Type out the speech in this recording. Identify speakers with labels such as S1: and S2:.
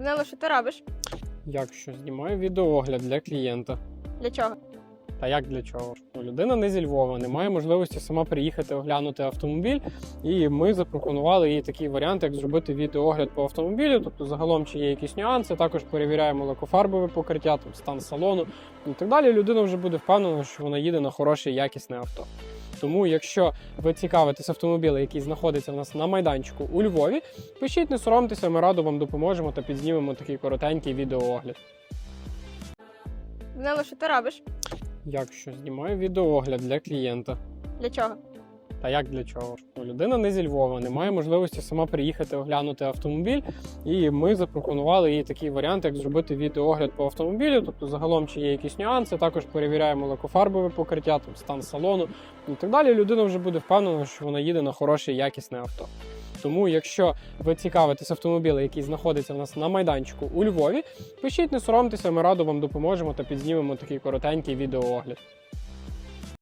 S1: Данило, що ти робиш?
S2: Як що? Знімаю відеоогляд для клієнта.
S1: Для чого?
S2: Та як для чого? Людина не зі Львова, не має можливості сама приїхати оглянути автомобіль. І ми запропонували їй такий варіант, як зробити відеоогляд по автомобілю. Тобто, загалом чи є якісь нюанси. Також перевіряємо лакофарбове покриття, там стан салону і так далі. Людина вже буде впевнена, що вона їде на хороше якісне авто. Тому, якщо ви цікавитесь автомобілем, який знаходиться в нас на майданчику у Львові, пишіть, не соромтеся, ми радо вам допоможемо та підзнімемо такий коротенький відеоогляд.
S1: Данило, що ти робиш?
S2: Як що? Знімаю відеоогляд для клієнта.
S1: Для чого?
S2: Та як для чого? Ну, Людина не зі Львова, не має можливості сама приїхати оглянути автомобіль. І ми запропонували їй такий варіант, як зробити відеоогляд по автомобілю. Тобто, загалом чи є якісь нюанси. Також перевіряємо лакофарбове покриття, там стан салону і так далі. Людина вже буде впевнена, що вона їде на хороше якісне авто. Тому, якщо ви цікавитесь автомобілем, який знаходиться в нас на майданчику у Львові, пишіть, не соромтеся, ми радо вам допоможемо та підзнімемо такий коротенький відеоогляд.